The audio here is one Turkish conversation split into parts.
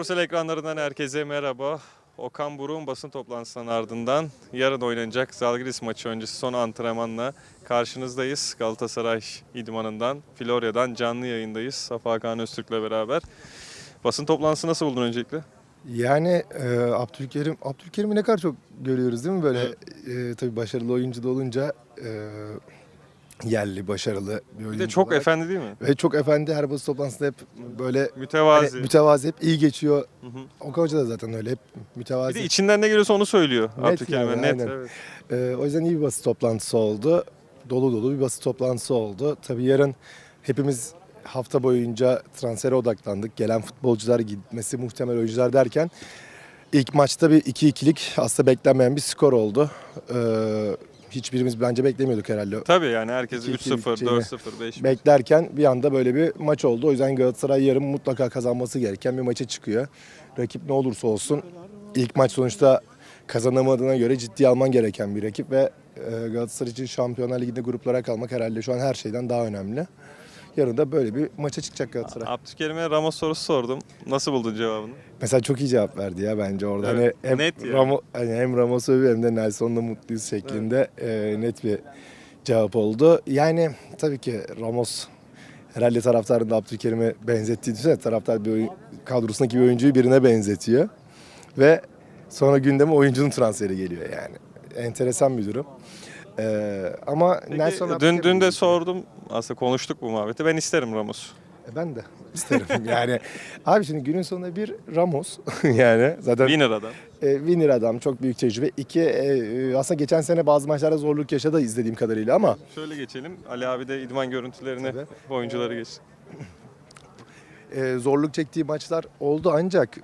Skorsel ekranlarından herkese merhaba. Okan Buruk'un basın toplantısının ardından yarın oynanacak Zalgiris maçı öncesi son antrenmanla karşınızdayız. Galatasaray idmanından, Florya'dan canlı yayındayız. Safa Kaan Öztürk'le beraber. Basın toplantısı nasıl buldun öncelikle? Yani e, Abdülkerim, Abdülkerim'i ne kadar çok görüyoruz değil mi böyle? E, tabii başarılı oyuncu da olunca e, yerli, başarılı bir oyuncu. Bir de çok olarak. efendi değil mi? Ve çok efendi her basın toplantısında hep böyle Mütevazi. hani, mütevazi hep iyi geçiyor. Hı hı. Okan Hoca da zaten öyle hep mütevazi. Bir de içinden ne geliyorsa onu söylüyor Net Abdülkerim'e. yani, Net. aynen. evet. E, o yüzden iyi bir basın toplantısı oldu. Dolu dolu bir basın toplantısı oldu. Tabii yarın hepimiz hafta boyunca transfere odaklandık. Gelen futbolcular gitmesi muhtemel oyuncular derken ilk maçta bir 2-2'lik aslında beklenmeyen bir skor oldu. Ee, hiçbirimiz bence beklemiyorduk herhalde. Tabii yani herkes İki- iki 3-0, biteceğini 4-0, 5 Beklerken bir anda böyle bir maç oldu. O yüzden Galatasaray yarın mutlaka kazanması gereken bir maça çıkıyor. Rakip ne olursa olsun ilk maç sonuçta kazanamadığına göre ciddiye alman gereken bir rakip ve e, Galatasaray için Şampiyonlar Ligi'nde gruplara kalmak herhalde şu an her şeyden daha önemli. Yarın da böyle bir maça çıkacak Galatasaray. Abdülkerim'e Ramos sorusu sordum. Nasıl buldun cevabını? Mesela çok iyi cevap verdi ya bence orada. Evet, hani hem net yani. Ramo, hani hem Ramos'u övüyor hem de Nelson'la mutluyuz şeklinde e, net bir cevap oldu. Yani tabii ki Ramos herhalde taraftarın da Abdülkerim'e benzettiği düşünsene taraftar bir oyun, kadrosundaki bir oyuncuyu birine benzetiyor. Ve sonra gündeme oyuncunun transferi geliyor yani. Enteresan bir durum. E, ama Peki, Nelson dün, dün de sordum. Aslında konuştuk bu muhabbeti. Ben isterim Ramos'u. E, Ben de isterim yani. Abi şimdi günün sonunda bir Ramos yani zaten Winner adam. E, winner adam, çok büyük tecrübe. İki, e, e, aslında geçen sene bazı maçlarda zorluk yaşadı izlediğim kadarıyla ama Şöyle geçelim. Ali abi de idman görüntülerini, Tabii. bu oyuncuları geç. e, zorluk çektiği maçlar oldu ancak e,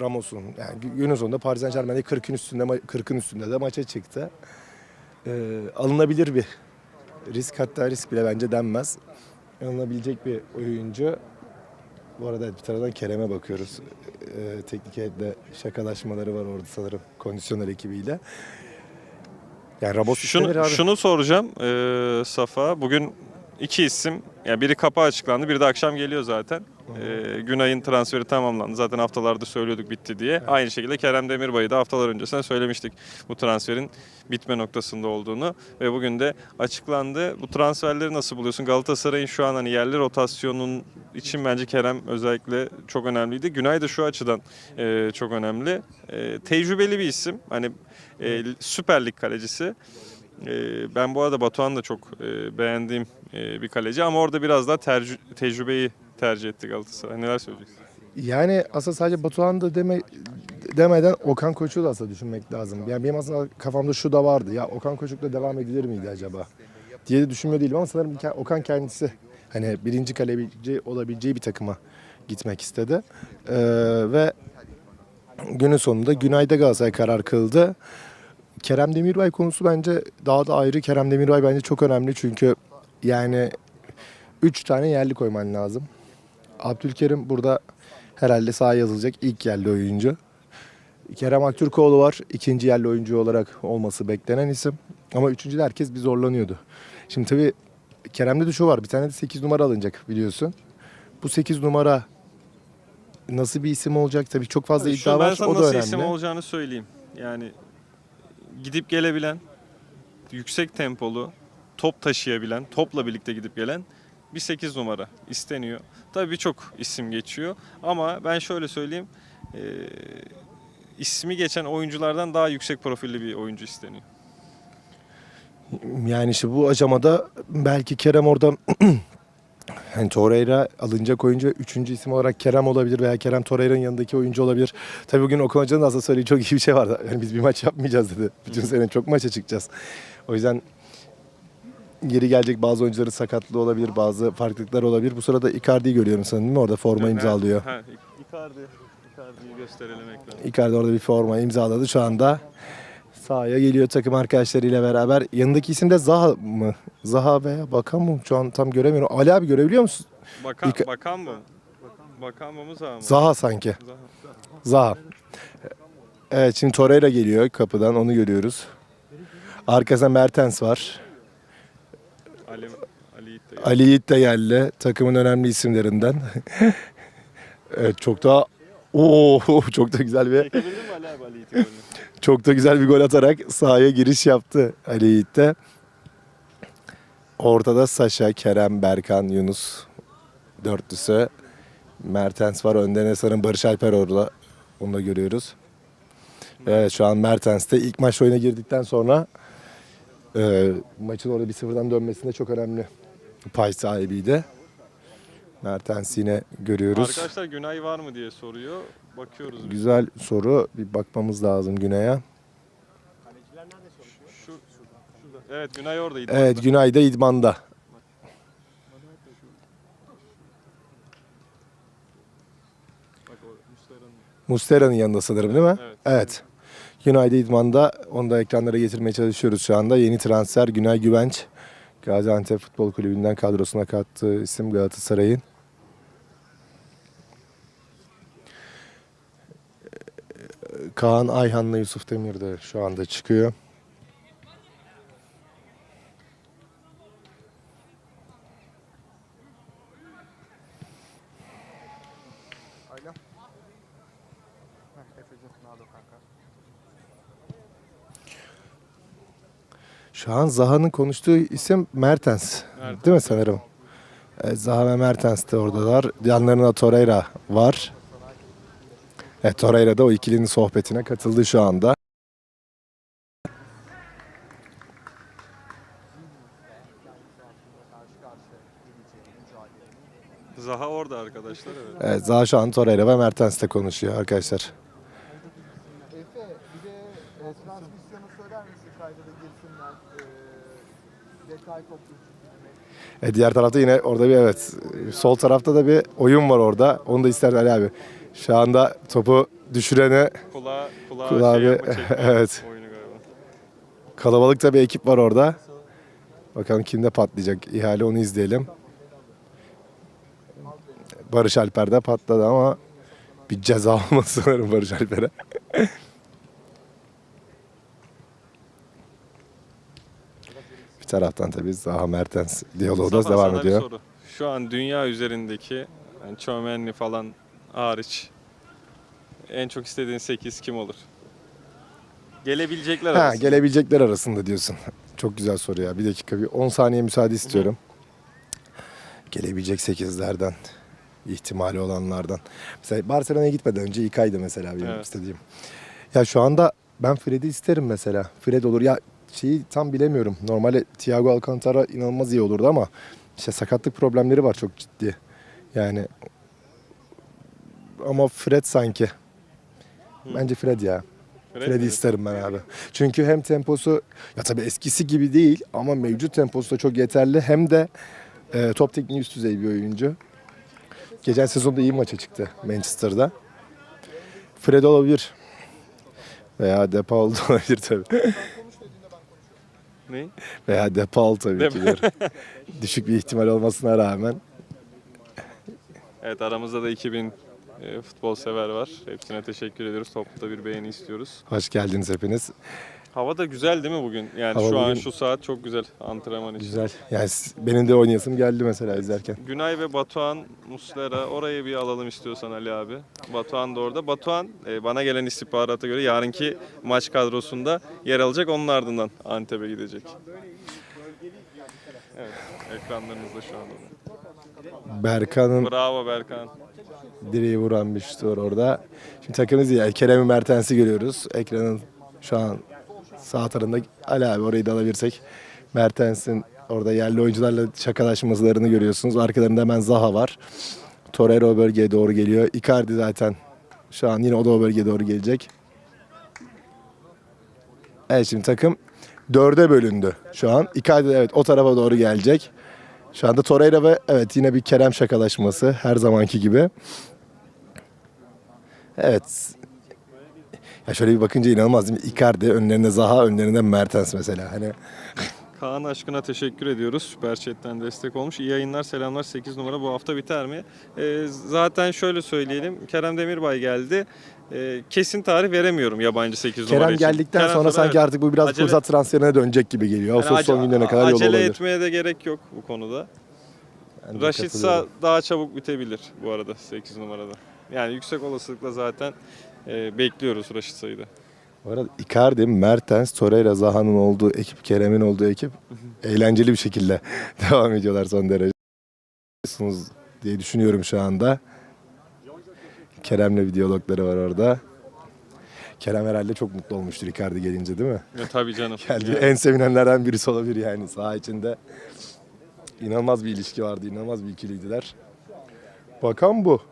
Ramos'un yani gü- günün sonunda Paris Saint Germain'de 40'ın üstünde ma- 40'ın üstünde de maça çıktı. E, alınabilir bir risk hatta risk bile bence denmez. Alınabilecek bir oyuncu. Bu arada bir taraftan Kerem'e bakıyoruz. E, teknik heyetle şakalaşmaları var orada sanırım kondisyoner ekibiyle. Yani Ramos Şunu, abi. şunu soracağım ee, Safa. Bugün iki isim. Yani biri kapı açıklandı, biri de akşam geliyor zaten. Ee, Günay'ın transferi tamamlandı. Zaten haftalarda söylüyorduk bitti diye. Aynı şekilde Kerem Demirbay'ı da haftalar öncesinden söylemiştik bu transferin bitme noktasında olduğunu ve bugün de açıklandı. Bu transferleri nasıl buluyorsun? Galatasaray'ın şu an hani yerli rotasyonun için bence Kerem özellikle çok önemliydi. Günay da şu açıdan e, çok önemli. E, tecrübeli bir isim. Hani e, Süper Lig kalecisi. E, ben bu arada Batuhan da çok e, beğendiğim e, bir kaleci ama orada biraz daha tecrübeyi tercih etti Galatasaray. Neler söyleyeceksin? Yani aslında sadece Batuhan da deme, demeden Okan Koç'u da aslında düşünmek lazım. Yani benim aslında kafamda şu da vardı. Ya Okan Koç'ukla devam edilir miydi acaba? Diye de düşünmüyor değilim ama sanırım Okan kendisi hani birinci kaleci olabileceği bir takıma gitmek istedi. Ee, ve günün sonunda Günay'da Galatasaray karar kıldı. Kerem Demirbay konusu bence daha da ayrı. Kerem Demirbay bence çok önemli çünkü yani 3 tane yerli koyman lazım. Abdülkerim burada herhalde sahaya yazılacak ilk yerli oyuncu. Kerem Aktürkoğlu var. ikinci yerli oyuncu olarak olması beklenen isim. Ama üçüncüde herkes bir zorlanıyordu. Şimdi tabii Kerem'de de şu var. Bir tane de 8 numara alınacak biliyorsun. Bu 8 numara nasıl bir isim olacak? Tabii çok fazla Tabii şu- iddia ben var. sana O da nasıl önemli. isim olacağını söyleyeyim. Yani gidip gelebilen, yüksek tempolu, top taşıyabilen, topla birlikte gidip gelen bir 8 numara isteniyor. Tabii birçok isim geçiyor ama ben şöyle söyleyeyim. e, ismi geçen oyunculardan daha yüksek profilli bir oyuncu isteniyor. Yani işte bu aşamada belki Kerem orada hani Torreira alınacak oyuncu üçüncü isim olarak Kerem olabilir veya Kerem Torreira'nın yanındaki oyuncu olabilir. Tabii bugün Okan Hoca'nın aslında söylediği çok iyi bir şey vardı. Yani biz bir maç yapmayacağız dedi. Bütün sene çok maça çıkacağız. O yüzden geri gelecek bazı oyuncuların sakatlığı olabilir, bazı farklılıklar olabilir. Bu sırada Icardi'yi görüyorum sanırım değil mi? Orada forma imzalıyor. Ha, Icardi. Icardi'yi gösterelim ekrana. Icardi orada bir forma imzaladı. Şu anda sahaya geliyor takım arkadaşlarıyla beraber. Yanındaki isim de Zaha mı? Zaha veya Bakan mı? Şu an tam göremiyorum. Ali abi görebiliyor musun? Bakan, Ika- bakan mı? Bakan mı Zaha mı? Zaha sanki. Zaha. Zaha. Evet şimdi Torreira geliyor kapıdan onu görüyoruz. Arkasında Mertens var. Ali, Ali Yiğit geldi. Takımın önemli isimlerinden. evet çok daha Oo çok da güzel bir çok da güzel bir gol atarak sahaya giriş yaptı Ali Yiğit de. Ortada Saşa, Kerem, Berkan, Yunus dörtlüsü. Mertens var. Önde Nesar'ın Barış Alper orada. Onu da görüyoruz. Evet şu an Mertens de ilk maç oyuna girdikten sonra e, maçın orada bir sıfırdan dönmesinde çok önemli pay sahibiydi. Mertens yine görüyoruz. Arkadaşlar Günay var mı diye soruyor. Bakıyoruz biz. Güzel soru. Bir bakmamız lazım Güney'e. Şu, şurada. Evet Günay oradaydı. Evet Günay da idmanda. Bak o Muslera'nın. Mustera'nın yanında sanırım değil mi? Evet. Evet. Günay da idmanda. Onu da ekranlara getirmeye çalışıyoruz şu anda. Yeni transfer Günay Güvenç. Gaziantep Futbol Kulübü'nden kadrosuna kattığı isim Galatasaray'ın. Kaan Ayhan'la Yusuf Demir de şu anda çıkıyor. Ayla. Heh, Efe'cim ne kanka? Şu an Zaha'nın konuştuğu isim Mertens. Mertens. Değil mi sanırım? Evet, Zaha ve Mertens de oradalar. Yanlarında Torreira var. Evet, Torreira da o ikilinin sohbetine katıldı şu anda. Zaha orada arkadaşlar evet. Evet, Zaha şu an Torreira ve Mertens'le konuşuyor arkadaşlar. Efe bir de e, transmisyonu söyler misin kayda da girsinler. E, detay topluyorsun. E, diğer tarafta yine orada bir evet. Sol tarafta da bir oyun var orada. Onu da ister Ali abi. Şu anda topu düşürene Kulağa, kulağa, Kulağa şey bir- yapma çekme evet. oyunu galiba. kalabalıkta bir ekip var orada. Bakalım kimde patlayacak ihale onu izleyelim. Barış Alper'de patladı ama bir ceza olması sanırım Barış Alper'e. taraftan tabii Zaha Mertens diyaloğu da devam sana bir ediyor. soru. Şu an dünya üzerindeki yani Chouameni falan hariç en çok istediğin 8 kim olur? Gelebilecekler Ha, arasında. gelebilecekler arasında diyorsun. Çok güzel soru ya. Bir dakika bir 10 saniye müsaade istiyorum. Gelebilecek 8'lerden ihtimali olanlardan. Mesela Barcelona'ya gitmeden önce Ikay'dı mesela benim Evet. istediğim. Ya şu anda ben Fred'i isterim mesela. Fred olur. Ya şeyi tam bilemiyorum. Normalde Thiago Alcantara inanılmaz iyi olurdu ama işte sakatlık problemleri var çok ciddi. Yani ama Fred sanki. Bence Fred ya. Fred Fred'i isterim ben abi. Çünkü hem temposu ya tabii eskisi gibi değil ama mevcut temposu da çok yeterli. Hem de e, top tekniği üst düzey bir oyuncu. Geçen sezonda iyi maça çıktı Manchester'da. Fred olabilir. Veya Depaul da olabilir tabii. Ne? Veya Depaul tabii Değil ki. bir. Düşük bir ihtimal olmasına rağmen. Evet aramızda da 2000 e, futbol sever var. Hepsine teşekkür ediyoruz. Toplu bir beğeni istiyoruz. Hoş geldiniz hepiniz. Hava da güzel değil mi bugün? Yani Hava şu an bugün- şu saat çok güzel antrenman için. Güzel. Yani benim de oynayasım geldi mesela izlerken. Günay ve Batuhan Muslera orayı bir alalım istiyorsan Ali abi. Batuhan da orada. Batuhan e, bana gelen istihbarata göre yarınki maç kadrosunda yer alacak. Onun ardından Antep'e gidecek. Evet, ekranlarınızda şu anda. Berkan'ın Bravo Berkan. direği vuran bir şut var orada. Şimdi takımımız iyi. Kerem'i Mertens'i görüyoruz. Ekranın şu an sağ tarafında Ali abi orayı da alabilirsek. Mertens'in orada yerli oyuncularla şakalaşmalarını görüyorsunuz. Arkalarında hemen Zaha var. Torreira bölgeye doğru geliyor. Icardi zaten şu an yine o da o bölgeye doğru gelecek. Evet şimdi takım dörde bölündü şu an. Icardi evet o tarafa doğru gelecek. Şu anda Torreira ve evet yine bir Kerem şakalaşması her zamanki gibi. Evet. Ya şöyle bir bakınca inanılmaz değil mi? Icardi, önlerinde Zaha, önlerinde Mertens mesela. Hani Kaan aşkına teşekkür ediyoruz. Süper Chat'ten destek olmuş. İyi yayınlar, selamlar. 8 numara bu hafta biter mi? Ee, zaten şöyle söyleyelim. Kerem Demirbay geldi. Ee, kesin tarih veremiyorum yabancı 8 numara Kerem için. geldikten Kerem sonra sanki evet. artık bu biraz Acele- fırsat transferine dönecek gibi geliyor. Yani Ağustos son günlerine kadar Acele olabilir. etmeye de gerek yok bu konuda. De Raşitsa daha çabuk bitebilir bu arada 8 numarada. Yani yüksek olasılıkla zaten e, bekliyoruz Raşit Sayı'da. Bu arada Icardi, Mertens, Torreira, Zaha'nın olduğu ekip, Kerem'in olduğu ekip eğlenceli bir şekilde devam ediyorlar son derece. Diye düşünüyorum şu anda. Kerem'le bir diyalogları var orada. Kerem herhalde çok mutlu olmuştur Icardi gelince değil mi? Ya, tabii canım. Geldi en sevinenlerden birisi olabilir yani saha içinde. İnanılmaz bir ilişki vardı, inanılmaz bir ikiliydiler. Bakan bu.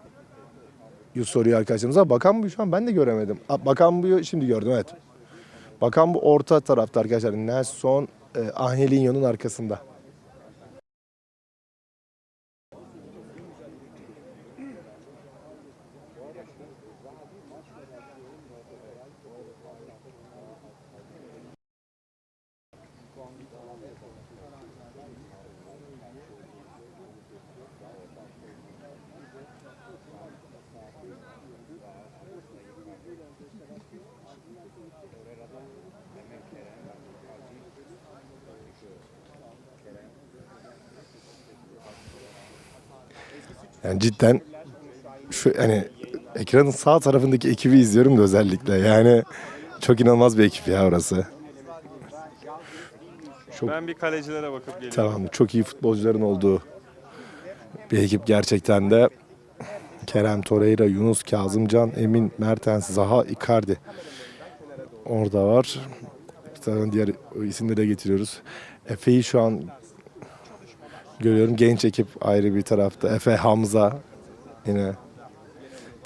Soruyor arkadaşlarımıza. Bakan bu şu an ben de göremedim. Bakan bu şimdi gördüm evet. Bakan bu orta tarafta arkadaşlar. Nelson e, Angelinho'nun arkasında. Yani cidden şu hani ekranın sağ tarafındaki ekibi izliyorum da özellikle. Yani çok inanılmaz bir ekip ya orası. Çok Ben bir kalecilere bakıp geliyorum. Tamam çok iyi futbolcuların olduğu bir ekip gerçekten de. Kerem Torreira, Yunus, Kazımcan, Emin, Mertens, Zaha, Icardi. Orada var. Bir tane diğer isimleri de getiriyoruz. Efe'yi şu an görüyorum. Genç ekip ayrı bir tarafta. Efe, Hamza yine.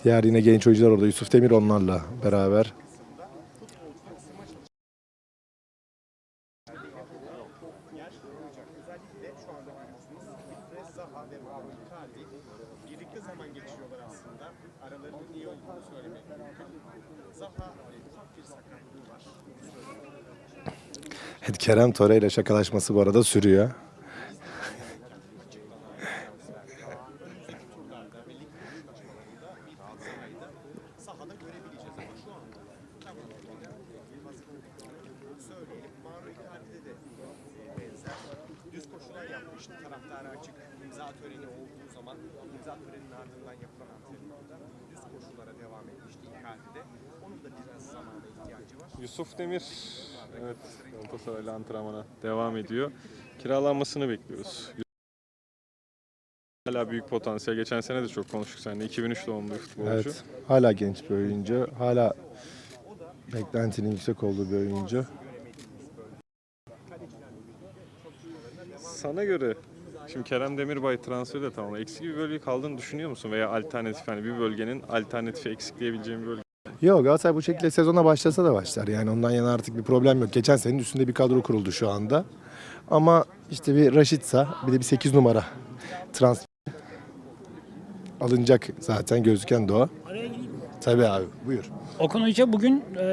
Diğer yine genç oyuncular orada. Yusuf Demir onlarla beraber. Evet, Kerem Torreira şakalaşması bu arada sürüyor. Turlarda ve lig buluşmalarında bir Zaha'yı da sahada görebileceğiz ama şu anda tam anlamıyla hazır olduğunu söyleyelim. Mauro Icardi'de de benzer düz yapmıştı. Taraftara açık imza töreni olduğu zaman imza töreninin ardından yapılan antrenmanda düz koşulara devam etmişti Icardi'de. Onun da biraz zamana ihtiyacı var. Yusuf Demir evet Galatasaray'la antrenmana devam ediyor. Kiralanmasını bekliyoruz. Hala büyük potansiyel. Geçen sene de çok konuştuk seninle. 2003 doğumlu bir futbolcu. Evet. Hala genç bir oyuncu. Hala beklentinin yüksek olduğu bir oyuncu. Sana göre şimdi Kerem Demirbay transferi de tamam. Eksik bir bölge kaldığını düşünüyor musun? Veya alternatif hani bir bölgenin alternatifi eksikleyebileceğim bir bölge. Yok Galatasaray bu şekilde sezona başlasa da başlar. Yani ondan yana artık bir problem yok. Geçen senenin üstünde bir kadro kuruldu şu anda. Ama işte bir Raşitsa bir de bir 8 numara transfer alınacak zaten gözüken gireyim. Tabii abi buyur. Okan Hoca bugün e,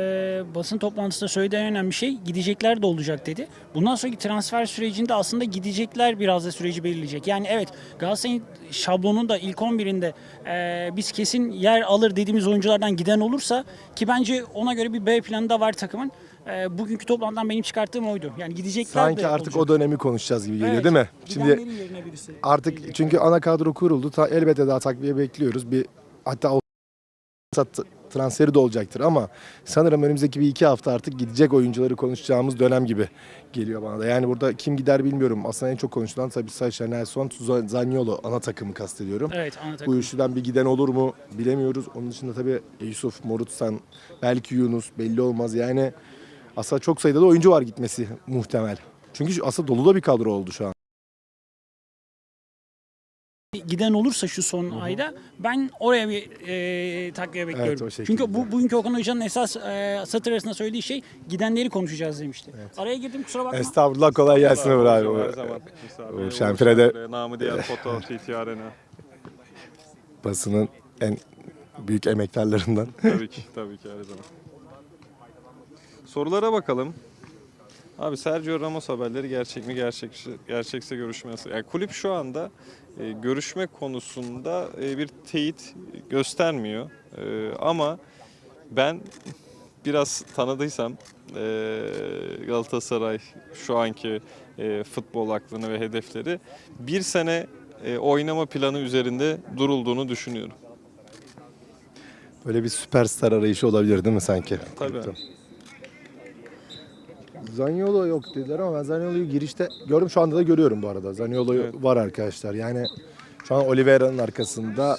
basın toplantısında söylediği en önemli şey gidecekler de olacak dedi. Bundan sonraki transfer sürecinde aslında gidecekler biraz da süreci belirleyecek. Yani evet Galatasaray'ın şablonunda ilk 11'inde e, biz kesin yer alır dediğimiz oyunculardan giden olursa ki bence ona göre bir B planı da var takımın. E, bugünkü toplantıdan benim çıkarttığım oydu. Yani gidecekler Sanki de artık olacak. o dönemi konuşacağız gibi geliyor Evet. değil mi? Şimdi Gidenlerin yerine birisi. artık çünkü ana kadro kuruldu. Ta, elbette daha takviye bekliyoruz. Bir hatta sat- transferi de olacaktır ama sanırım önümüzdeki bir iki hafta artık gidecek oyuncuları konuşacağımız dönem gibi geliyor bana da. Yani burada kim gider bilmiyorum. Aslında en çok konuşulan tabii Sacha Nelson, Zaniolo ana takımı kastediyorum. Evet ana takım. Bu üçlüden bir giden olur mu bilemiyoruz. Onun dışında tabii Yusuf, Morutsan, belki Yunus belli olmaz. Yani aslında çok sayıda da oyuncu var gitmesi muhtemel. Çünkü aslında dolu da bir kadro oldu şu an. Giden olursa şu son ayda ben oraya bir e, takviye bekliyorum. o şekilde. Çünkü bu bugünkü Okan Hoca'nın esas e, satır arasında söylediği şey gidenleri konuşacağız demişti. Araya girdim kusura bakma. Estağfurullah kolay gelsin Ömür Her abi. zaman. Uğur Şenfre'de- Şenfre, Namı diğer foto TT Arena. Basının en büyük emektarlarından. Tabii ki, tabii ki her zaman. Sorulara bakalım. Abi Sergio Ramos haberleri gerçek mi gerçekse, gerçekse görüşme nasıl? Yani kulüp şu anda e, görüşme konusunda e, bir teyit göstermiyor. E, ama ben biraz tanıdıysam e, Galatasaray şu anki e, futbol aklını ve hedefleri bir sene e, oynama planı üzerinde durulduğunu düşünüyorum. Böyle bir süperstar arayışı olabilir değil mi sanki? Tabii. Zaniolo yok dediler ama ben Zaniolo'yu girişte gördüm şu anda da görüyorum bu arada. Zaniolo Evet. var arkadaşlar. Yani şu an Oliveira'nın arkasında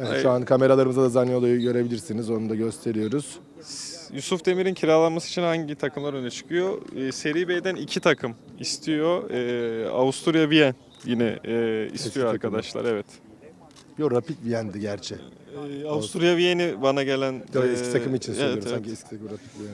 evet, şu an kameralarımızda da Zaniolo'yu görebilirsiniz. Onu da gösteriyoruz. Yusuf Demir'in kiralanması için hangi takımlar öne çıkıyor? Ee, Seri B'den iki takım istiyor. Ee, Avusturya Wien yine e, istiyor takımı. arkadaşlar evet. Yo Rapid Vien'di gerçi. Ee, Avusturya Vieni bana gelen Yo, e, eski takım için söylüyorum. evet, evet. Sanki eski takım Rapid Vien.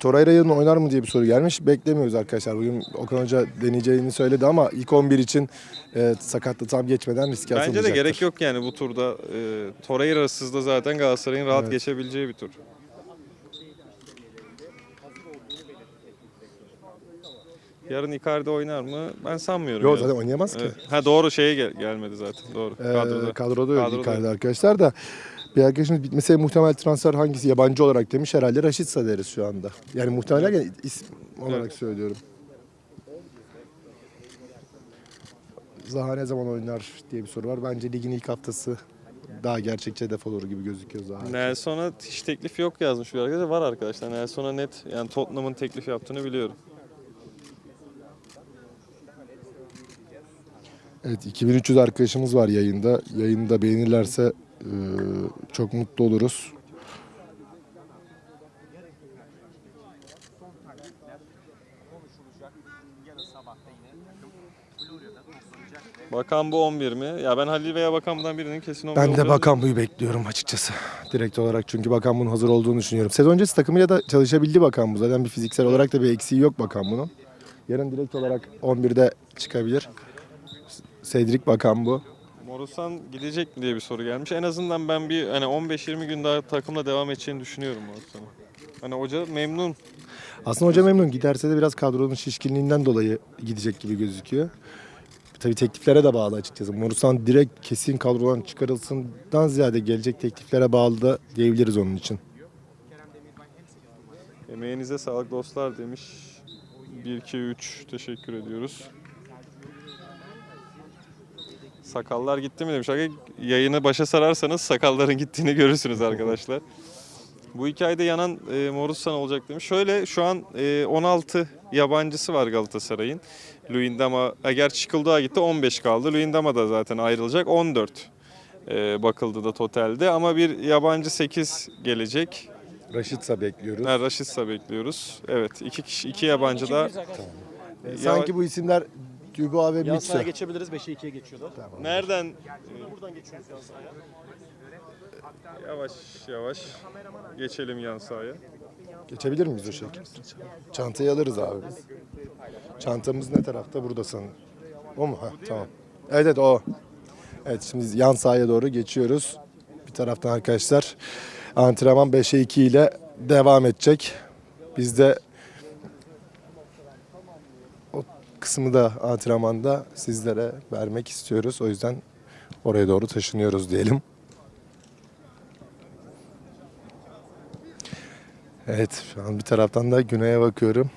Torreira yarın oynar mı diye bir soru gelmiş. Beklemiyoruz arkadaşlar. Bugün Okan Hoca deneyeceğini söyledi ama ilk 11 için e, sakatlığı tam geçmeden riske Bence de gerek yok yani bu turda. E, Torreira'sız da zaten Galatasaray'ın rahat Evet. geçebileceği bir tur. Yarın Icardi oynar mı? Ben sanmıyorum. Yok zaten oynayamaz ki. Evet. Ha doğru şeye gel- gelmedi zaten. Doğru. Ee, Kadroda. kadroda yok Kadroda Icardi yok. arkadaşlar da. Bir arkadaşımız bitmese muhtemel transfer hangisi yabancı olarak demiş. Herhalde Raşitsa deriz şu anda. Yani muhtemel derken isim olarak söylüyorum. Zaha ne zaman oynar diye bir soru var. Bence ligin ilk haftası daha gerçekçi hedef olur gibi gözüküyor Zaha. Nelson'a hiç teklif yok yazmış bir arkadaşlar. Var arkadaşlar. Nelson'a net yani Tottenham'ın teklif yaptığını biliyorum. Evet 2300 arkadaşımız var yayında. Yayını da beğenirlerse çok mutlu oluruz. Bakan bu 11 mi? Ya ben Halil veya Bakan'dan birinin kesin 11 Ben de Bakan Bu'yu bekliyorum açıkçası. Direkt olarak çünkü Bakan Bu'nun hazır olduğunu düşünüyorum. Sezon öncesi takımıyla da çalışabildi Bakan Bu. Zaten bir fiziksel olarak da bir eksiği yok Bakan Bu'nun. Yarın direkt olarak 11'de çıkabilir. Cedric Bakan Bu. Morusan gidecek mi diye bir soru gelmiş. En azından ben bir hani 15-20 gün daha takımla devam edeceğini düşünüyorum Morusan'ın. Hani hoca memnun. Aslında hoca memnun. Giderse de biraz kadronun şişkinliğinden dolayı gidecek gibi gözüküyor. Tabii tekliflere de bağlı açıkçası. Morusan direkt kesin kadrodan çıkarılsından ziyade gelecek tekliflere bağlı da diyebiliriz onun için. Emeğinize sağlık dostlar demiş. 1 2 3 teşekkür ediyoruz. Sakallar gitti mi demiş. Yayını başa sararsanız sakalların gittiğini görürsünüz arkadaşlar. Bu hikayede yanan e, Morusan olacak demiş. Şöyle şu an e, 16 yabancısı var Galatasaray'ın. Luyendama eğer Çıkıldağ'a gitti 15 kaldı. Luyendama da zaten ayrılacak 14 e, bakıldı da totalde. Ama bir yabancı 8 gelecek. Raşitsa bekliyoruz. Ha, Raşitsa bekliyoruz. Evet iki kişi iki yabancı da Ee, Sanki bu isimler Dubois ve Yan sahaya geçebiliriz. 5'e 2'ye geçiyorlar. nereden Buradan geçiyoruz yan sahaya. yavaş yavaş geçelim yan sahaya. Geçebilir miyiz o şekilde? Çantayı alırız abi biz. Çantamız ne tarafta? Buradasın. O mu? Ha, tamam. Evet evet o. Evet şimdi yan sahaya doğru geçiyoruz. Bir taraftan arkadaşlar antrenman 5'e 2 ile devam edecek. Biz de o kısmı da antrenmanda sizlere vermek istiyoruz. O yüzden oraya doğru taşınıyoruz diyelim. Evet şu an bir taraftan da güneye bakıyorum.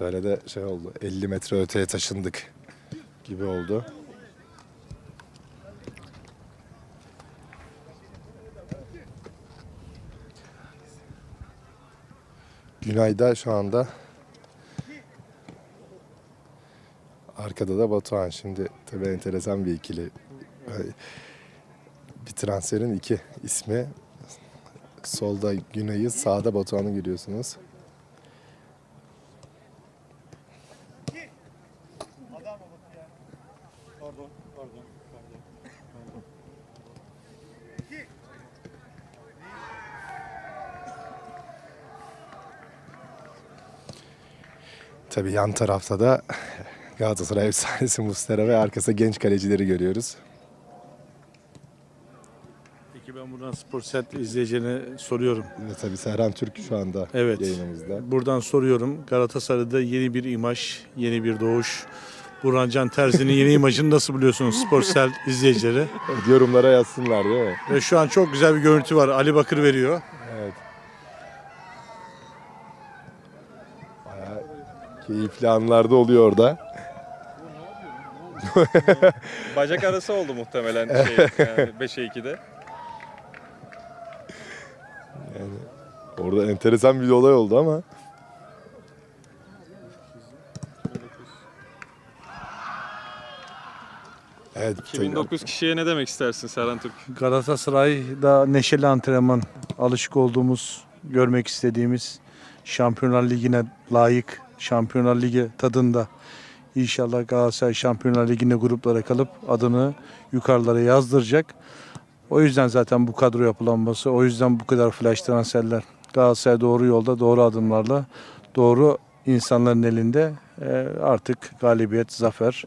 De şey oldu. 50 metre öteye taşındık gibi oldu. Günay'da şu anda arkada da Batuhan. Şimdi tabii enteresan bir ikili. Bir transferin iki ismi. Solda Günay'ı, sağda Batuhan'ı görüyorsunuz. Tabii yan tarafta da Galatasaray efsanesi Muslera ve arkasında genç kalecileri görüyoruz. Peki ben buradan Spor Set izleyicilerine soruyorum. Ve tabii Serhan Türk şu anda Evet. yayınımızda. Buradan soruyorum. Galatasaray'da yeni bir imaj, yeni bir doğuş. Burhan Can Terzi'nin yeni imajını nasıl buluyorsunuz Sportsel izleyicileri? Evet, yorumlara yazsınlar değil mi? Ve şu an çok güzel bir görüntü var. Ali Bakır veriyor. Evet. Bayağı keyifli anlarda oluyor orada. Bacak arası oldu muhtemelen şey, yani 5'e 2'de. Orada enteresan bir olay oldu ama. Evet. 2009 kişiye ne demek istersin Serhan Türk? Galatasaray'da neşeli antrenman, alışık olduğumuz, görmek istediğimiz Şampiyonlar Ligi'ne layık, Şampiyonlar Ligi tadında. İnşallah Galatasaray Şampiyonlar Ligi'nde gruplara kalıp adını yukarılara yazdıracak. O yüzden zaten bu kadro yapılanması, o yüzden bu kadar flash transferler. Galatasaray doğru yolda, doğru adımlarla, doğru insanların elinde Ee, artık galibiyet, zafer.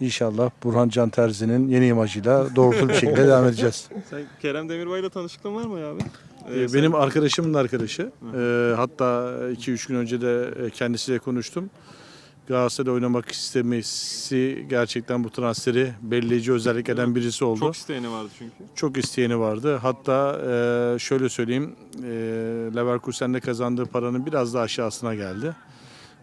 İnşallah Burhan Can Terzi'nin yeni imajıyla doğrultulu bir şekilde devam edeceğiz. Sen Kerem Demirbay'la tanışıklığın var mı abi? Ee, sen- Benim arkadaşımın arkadaşı. Ee, hatta 2-3 gün önce de e, kendisiyle konuştum. Galatasaray'da oynamak istemesi gerçekten bu transferi belirleyici özelliklerden birisi oldu. çok Çok, isteyeni vardı çünkü. isteyeni vardı. Hatta e, şöyle söyleyeyim, e, Leverkusen'de kazandığı paranın biraz daha aşağısına geldi.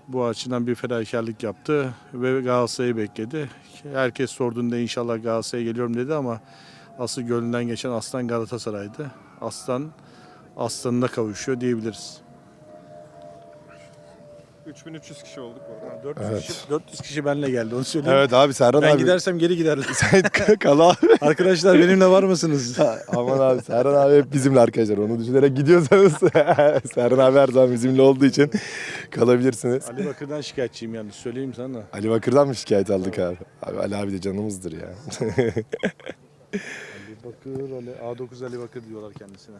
Bu açıdan bir fedakarlık yaptı ve Galatasaray'ı bekledi. Herkes sorduğunda inşallah Galatasaray'a geliyorum dedi ama asıl gönlünden geçen Aslan Galatasaray'dı. Aslan aslanına kavuşuyor diyebiliriz. 3300 kişi olduk bu arada. 400, Evet. kişi, 400 kişi benimle geldi onu söyleyeyim. Evet abi Serhan ben abi. gidersem geri giderler. Sen kal abi. Arkadaşlar benimle var mısınız? Aman abi Serhan abi hep bizimle arkadaşlar. Onu düşünerek gidiyorsanız Serhan abi her zaman bizimle olduğu için kalabilirsiniz. Ali Bakır'dan şikayetçiyim yani söyleyeyim sana. Ali Bakır'dan mı şikayet aldık abi? Abi Ali abi de canımızdır ya. Ali Bakır, Ali, A9 Ali Bakır diyorlar kendisine.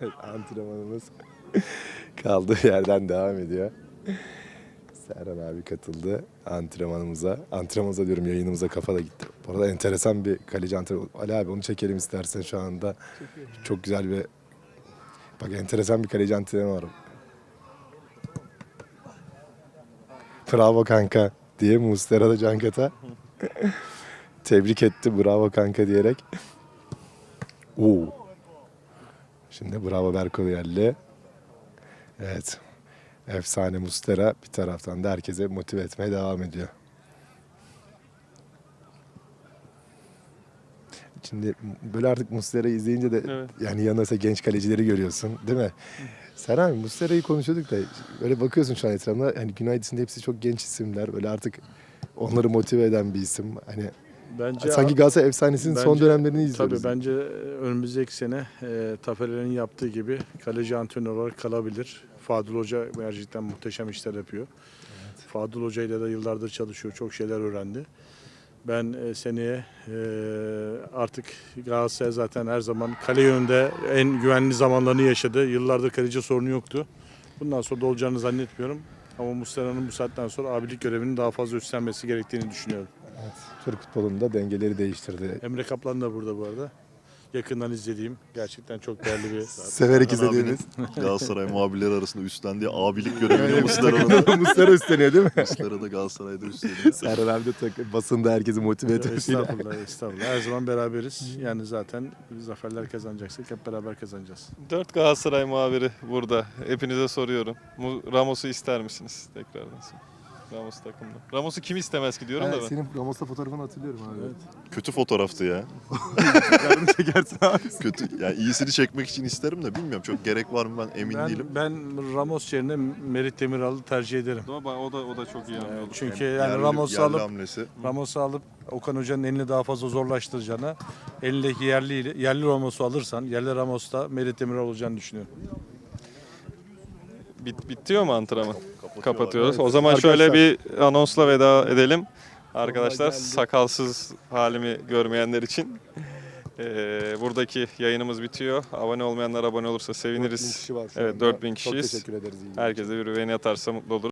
Antrenmanımız kaldığı yerden devam ediyor. Serhan abi katıldı antrenmanımıza. Antrenmanımıza diyorum yayınımıza kafa da gitti. Bu arada enteresan bir kaleci antrenmanı. Ali abi onu çekelim istersen şu anda. Çok güzel bir... Bak enteresan bir kaleci antrenmanı var. Bravo kanka diye Mustera da Cankat'a tebrik etti. Bravo kanka diyerek. Oo. Şimdi bravo Berko Yerli. Evet. Efsane Mustera bir taraftan da herkese motive etmeye devam ediyor. Şimdi böyle artık Mustera'yı izleyince de Evet. yani yanında genç kalecileri görüyorsun değil mi? Sen abi Mustera'yı konuşuyorduk da böyle bakıyorsun şu an etrafına hani United'in hepsi çok genç isimler. Böyle artık onları motive eden bir isim. Hani Bence sanki Galatasaray efsanesinin son bence- dönemlerini izliyoruz. Tabii bence önümüzdeki sene e, Taferel'in yaptığı gibi kaleci antrenör olarak kalabilir. Fadıl Hoca gerçekten muhteşem işler yapıyor. Fadıl Hoca ile de yıllardır çalışıyor. Çok şeyler öğrendi. Ben e, seneye e, artık Galatasaray zaten her zaman kale yönünde en güvenli zamanlarını yaşadı. Yıllardır kaleci sorunu yoktu. Bundan sonra da olacağını zannetmiyorum. Ama Muslera'nın bu saatten sonra abilik görevini daha fazla üstlenmesi gerektiğini düşünüyorum. Türk futbolunda dengeleri değiştirdi. Emre Kaplan da burada bu arada. Yakından izlediğim gerçekten çok değerli bir Severek izlediğimiz. Galatasaray muhabirleri arasında üstlendiği abilik görevini Muslera'da da, Muslera üstleniyor değil mi? Muslera da Galatasaray'da üstleniyor. Serhan abi de tak- basında herkesi motive ediyor. estağfurullah, estağfurullah. Her zaman beraberiz. Yani zaten zaferler kazanacaksak hep beraber kazanacağız. 4 Galatasaray muhabiri burada. Hepinize soruyorum. Mu- Ramos'u ister misiniz tekrardan? Ramos takımda. Ramos'u kim istemez ki diyorum da ben. senin Ramos'la fotoğrafını hatırlıyorum abi. Kötü fotoğraftı ya. Yardım çekersin abi. Kötü. Yani iyisini çekmek için isterim de bilmiyorum. Çok gerek var mı ben emin Ben, değilim. ben Ramos yerine Merit Demiral'ı tercih ederim. Ama O da o da çok iyi hamle olur. Çünkü yani Yerli- Ramos'u yerli alıp hamlesi. Ramos'u alıp Okan Hoca'nın elini daha fazla zorlaştıracağına elindeki yerli yerli Ramos'u alırsan yerli Ramos'ta Merit Demiral olacağını düşünüyorum. Bit, bitiyor mu antrenman? Kapatıyoruz. O zaman şöyle bir anonsla veda edelim. Arkadaşlar sakalsız halimi görmeyenler için. Ee, buradaki yayınımız bitiyor. Abone olmayanlar abone olursa seviniriz. Evet 4000 Çok kişiyiz. teşekkür ederiz. Herkese bir beğeni atarsa mutlu oluruz.